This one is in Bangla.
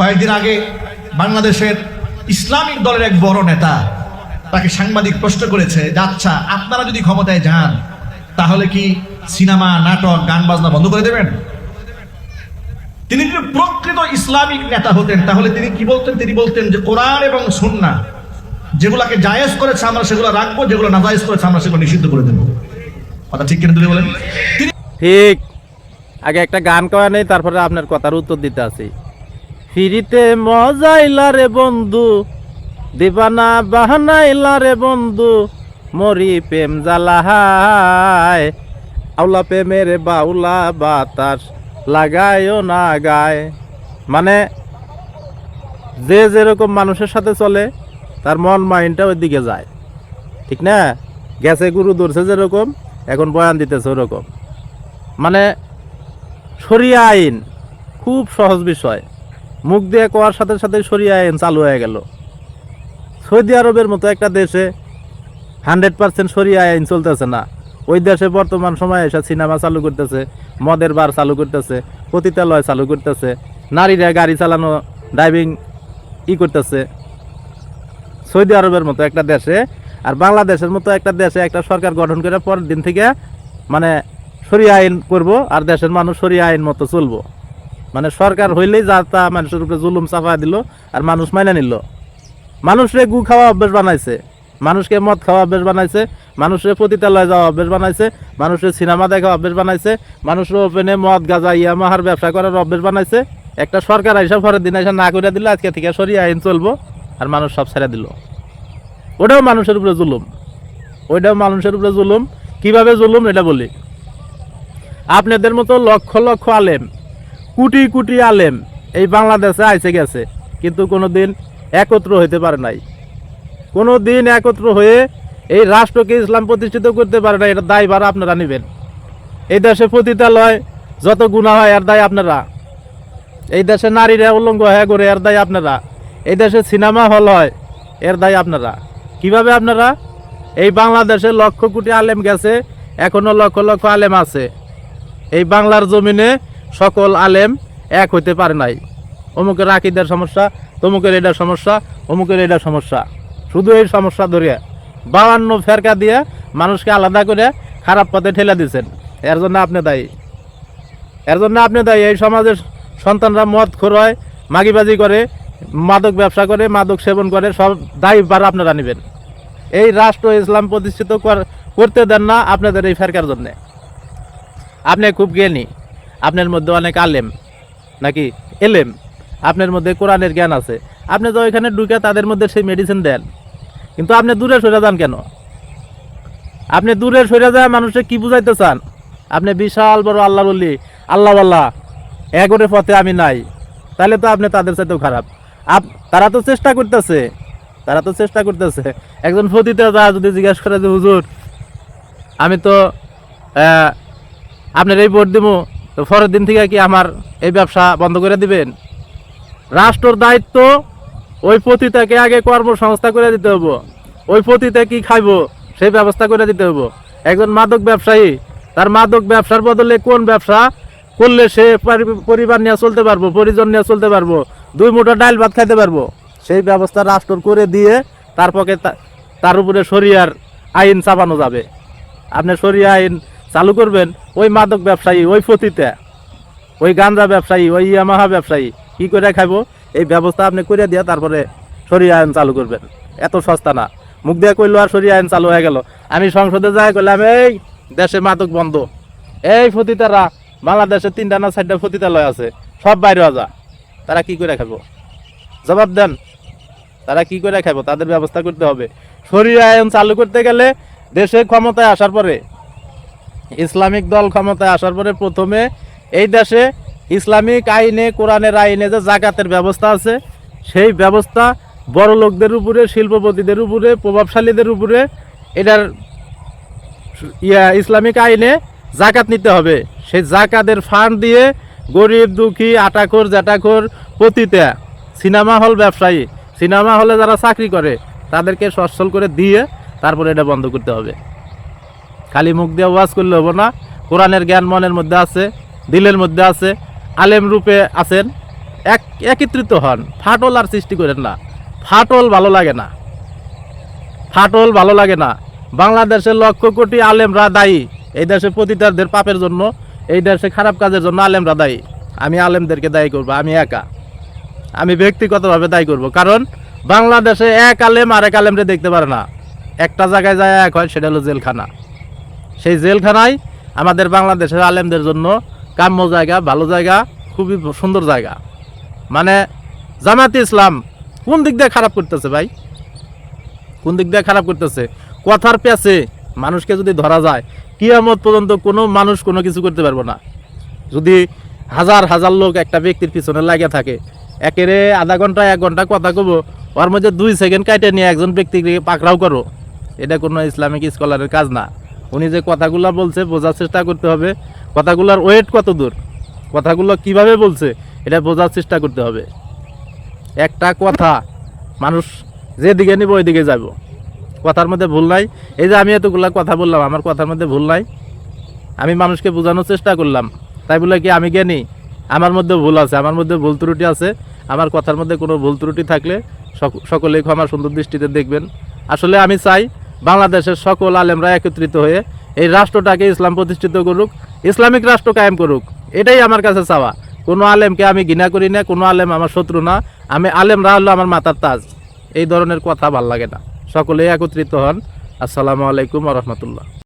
কয়েকদিন আগে বাংলাদেশের ইসলামিক দলের এক বড় নেতা তাকে সাংবাদিক প্রশ্ন করেছে যে আচ্ছা আপনারা যদি ক্ষমতায় যান, তাহলে কি সিনেমা, নাটক গান বাজনা বন্ধ করে দেবেন? তিনি যদি প্রকৃত ইসলামিক নেতা হতেন, তাহলে তিনি কি বলতেন? তিনি বলতেন যে, কোরআন এবং সুন্না যেগুলাকে জায়েজ করেছে আমরা সেগুলো রাখব, যেগুলো না জায়েজ করেছে আমরা সেগুলো নিষিদ্ধ করে দেবো। কথা ঠিক কিনা তুমি বলেন? ঠিক। আগে একটা গান করা নেই, তারপরে আপনার কথার উত্তর দিতে আছি ফিরিতে মজাইলা রে বন্ধু, দিবানা বাহানাইলা রে বন্ধু, মরি প্রেম জ্বালাহায়, আউলা প্রেমের বাউলা বাতাস লাগায়ও না গায়। মানে যে যেরকম মানুষের সাথে চলে, তার মন মাইন্ডটা ওই দিকে যায়। ঠিক না? গেছে গুরু ধরছে যেরকম, এখন বয়ান দিতেছে ওরকম। মানে সরিয়া আইন, খুব সহজ বিষয়। মুখ দিয়ে কোয়ার সাথে সাথে সরিয়া আইন চালু হয়ে গেল। সৌদি আরবের মতো একটা দেশে হান্ড্রেড পার্সেন্ট সরিয়া আইন চলতেছে না। ওই দেশে বর্তমান সময়ে এসে সিনেমা চালু করতেছে, মদের বার চালু করতেছে, পতিতালয় চালু করতেছে, নারীরা গাড়ি চালানো ড্রাইভিং ই করতেছে। সৌদি আরবের মতো একটা দেশে আর বাংলাদেশের মতো একটা দেশে একটা সরকার গঠন করে পরের দিন থেকে মানে সরিয়া আইন করব আর দেশের মানুষ সরিয়া আইন মতো চলবো। মানে সরকার হইলেই যা তা মানুষের উপরে জুলুম চাপা দিল আর মানুষ মাইনে নিল। মানুষরে গু খাওয়া অভ্যেস বানাইছে, মানুষকে মদ খাওয়া অভ্যেস বানাইছে, মানুষের পতিতালয় যাওয়া অভ্যেস বানাইছে, মানুষের সিনেমা দেখা অভ্যেস বানাইছে, মানুষের ওপেনে মদ, গাঁজা ইয়ামাহার ব্যবসা করার অভ্যেস বানাইছে। একটা সরকার আইসা পরের দিন আইসা না করে দিলে আজকে থেকে সরিয়া আইন চলবো আর মানুষ সব ছেড়ে দিল। ওটাও মানুষের উপরে জুলুম। ওইটাও মানুষের উপরে জুলুম। কীভাবে জুলুম? এটা বলি। আপনাদের মতো লক্ষ লক্ষ আলেম কোটি কোটি আলেম এই বাংলাদেশে আইসে গেছে, কিন্তু কোনো দিন একত্র হইতে পারে নাই। কোনো দিন একত্র হয়ে এই রাষ্ট্রকে ইসলাম প্রতিষ্ঠিত করতে পারে না এটা দায় দায়ভার আপনারা নেবেন। এই দেশে পতিতালয় যত গুণা হয়, এর দায় আপনারা। এই দেশে নারীরা উল্লঙ্গ হয়ে করে এর দায় আপনারা। এই দেশে সিনেমা হল হয়, এর দায় আপনারা। কীভাবে আপনারা? এই বাংলাদেশে লক্ষ কোটি আলেম গেছে এখনও লক্ষ লক্ষ আলেম আছে। এই বাংলার জমিনে সকল আলেম এক হইতে পারে নাই। অমুকের আকিদের সমস্যা, তমুকের এটা সমস্যা, অমুকের এটা সমস্যা। শুধু এই সমস্যা ধরিয়া বাউান্ন ফেরকা দিয়ে মানুষকে আলাদা করে খারাপ পথে ঠেলে দিচ্ছেন এর জন্য আপনি দায়ী। এর জন্য আপনি দায়ী, এই সমাজের সন্তানরা মদ খোরয়, মাগিবাজি করে, মাদক ব্যবসা করে, মাদক সেবন করে, সব দায়ী বার আপনারা নেবেন। এই রাষ্ট্র ইসলাম প্রতিষ্ঠিত কর- করতে দেন না আপনাদের এই ফেরকার জন্যে। আপনি খুব জ্ঞানী। আপনার মধ্যে অনেক আলেম, নাকি? এলেম। আপনার মধ্যে কোরআনের জ্ঞান আছে। আপনি তো ওইখানে ঢুকে তাদের মধ্যে সেই মেডিসিন দেন। কিন্তু আপনি দূরে সরে যান কেন? আপনি দূরে সরে যায় মানুষকে কি বুঝাইতে চান? আপনি বিশাল বড় আল্লাহ বললি আল্লাহ আল্লাহ এগোরে পথে আমি নাই। তাহলে তো আপনি তাদের সাথেও খারাপ। আপ তারা তো চেষ্টা করতেছে। তারা তো চেষ্টা করতেছে। একজন ফতিতে যা যদি জিজ্ঞেস করে যে, হুজুর, আমি তো আপনার এই ভোট দিব তো পরের দিন থেকে কি আমার এই ব্যবসা বন্ধ করে দিবেন? রাষ্ট্রর দায়িত্ব, ওই পতিতাকে আগে কর্মসংস্থা করে দিতে হব ওই পতিতে কি খাইবো সেই ব্যবস্থা করে দিতে হব একজন মাদক ব্যবসায়ী, তার মাদক ব্যবসার বদলে কোন ব্যবসা করলে সে পরিবার নিয়ে চলতে পারব, পরিজন নিয়ে চলতে পারব, দুই মুঠো ডাল ভাত খাইতে পারব? সেই ব্যবস্থা রাষ্ট্র করে দিয়ে তার পক্ষে তার উপরে শরিয়ার আইন চাপানো যাবে। আপনি সরিয়া আইন চালু করবেন ওই মাদক ব্যবসায়ী, ওই ফতিতে ওই গাঞ্জা ব্যবসায়ী, ওই ইয়ামাহা ব্যবসায়ী, কি করে খাইবো? এই ব্যবস্থা আপনি করে দিয়ে তারপরে সরিয়া আইন চালু করবেন। এত সস্তা না। মুখ দিয়ে কইলো আর সরিয়া আইন চালু হয়ে গেল। আমি সংসদে যাই কইলাম, এই, দেশে মাদক বন্ধ। এই ফতিতারা বাংলাদেশে তিনটা না চারটা ফতিতালয় আছে, সব বাইরে যা। তারা কি করে খাব জবাব দেন, তারা কি করে খাব তাদের ব্যবস্থা করতে হবে। সরিয়া আইন চালু করতে গেলে দেশে ক্ষমতায় আসার পরে ইসলামিক দল ক্ষমতায় আসার পরে প্রথমে এই দেশে ইসলামিক আইনে, কোরআনের আইনে যে জাকাতের ব্যবস্থা আছে, সেই ব্যবস্থা বড় লোকদের উপরে, শিল্পপতিদের উপরে, প্রভাবশালীদের উপরে এটার ইয়া, ইসলামিক আইনে জাকাত নিতে হবে। সেই জাকাতের ফান্ড দিয়ে গরিব, দুঃখী, আটাখোর জ্যাটাখোর পতিতা, সিনেমা হল ব্যবসায়ী, সিনেমা হলে যারা চাকরি করে, তাদেরকে সচ্ছল করে দিয়ে তারপরে এটা বন্ধ করতে হবে। খালি মুখ দিয়ে ওয়াজ করলে হব না। কোরআনের জ্ঞান মনের মধ্যে আছে, দিলের মধ্যে আছে, আলেম রূপে আছেন, এক একত্রিত হন। ফাটল আর সৃষ্টি করেন না। ফাটল ভালো লাগে না। ফাটল ভালো লাগে না। বাংলাদেশের লক্ষ কোটি আলেমরা দায়ী। এই দেশে পতিতাদের পাপের জন্য, এই দেশে খারাপ কাজের জন্য আলেমরা দায়ী। আমি আলেমদেরকে দায়ী করব, আমি একা। আমি ব্যক্তিগতভাবে দায়ী করব, কারণ বাংলাদেশে এক আলেম আরেক আলেমরে দেখতে পারে না। একটা জায়গায় যায় এক হয়, সেটা হলো জেলখানা। সেই জেলখানায় আমাদের বাংলাদেশের আলেমদের জন্য কাম্য জায়গা, ভালো জায়গা, খুবই সুন্দর জায়গা। মানে জামাতে ইসলাম কোন দিক দিয়ে খারাপ করতেছে ভাই? কোন দিক দিয়ে খারাপ করতেছে? কথার পেছে মানুষকে যদি ধরা যায়, কিয়ামত পর্যন্ত কোনো মানুষ কোনো কিছু করতে পারব না। যদি হাজার হাজার লোক একটা ব্যক্তির পিছনে লাগে থাকে, একেরে আধা ঘণ্টা, এক ঘণ্টা কথা কব, ওর মধ্যে দুই সেকেন্ড কাটে নিয়ে একজন ব্যক্তিকে পাকড়াও করো। এটা কোনো ইসলামিক স্কলারের কাজ না। উনি যে কথাগুলো বলছে, বোঝার চেষ্টা করতে হবে। কথাগুলোর ওয়েট কত দূর? কথাগুলো কীভাবে বলছে, এটা বোঝার চেষ্টা করতে হবে। একটা কথা, মানুষ যেদিকে নিব ওইদিকে যাব কথার মধ্যে ভুল নাই। এই যে আমি এতগুলা কথা বললাম, আমার কথার মধ্যে ভুল নাই। আমি মানুষকে বোঝানোর চেষ্টা করলাম। তাই বলে কি আমি জ্ঞানী? আমার মধ্যে ভুল আছে, আমার মধ্যে ভুল ত্রুটি আছে। আমার কথার মধ্যে কোনো ভুল ত্রুটি থাকলে সক- সকলেই ক্ষমা সুন্দর দৃষ্টিতে দেখবেন। আসলে আমি চাই বাংলাদেশের সকল আলেমরা একত্রিত হয়ে এই রাষ্ট্রটাকে ইসলাম প্রতিষ্ঠিত করুক, ইসলামিক রাষ্ট্র কায়েম করুক। এটাই আমার কাছে চাওয়া। কোনো আলেমকে আমি ঘৃণা করি না, কোনো আলেম আমার শত্রু না। আমি আলেমরা হলো আমার মাতার তাজ। এই ধরনের কথা ভালো লাগে না। সকলেই একত্রিত হন। আসসালামু আলাইকুম রহমতুল্লাহ।